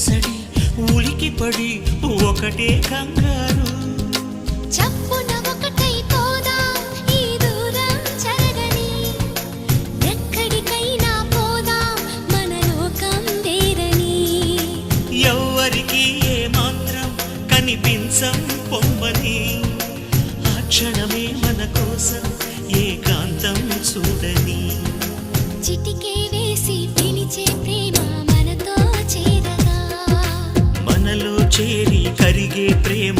అలసడి ఉలికి పడి ఒకటే కంగారు. చప్పున ఒకటై పోదా ఈ దూరం జరగని. ఎక్కడికైనా పోదా మన లోకం వేరని. ఎవ్వరికి ఏ మాత్రం కనిపించం పొమ్మని. ఆ క్షణమే మన కోసం ఏకాంతం చూడని. చిటికే చేరి కరిగే ప్రేమ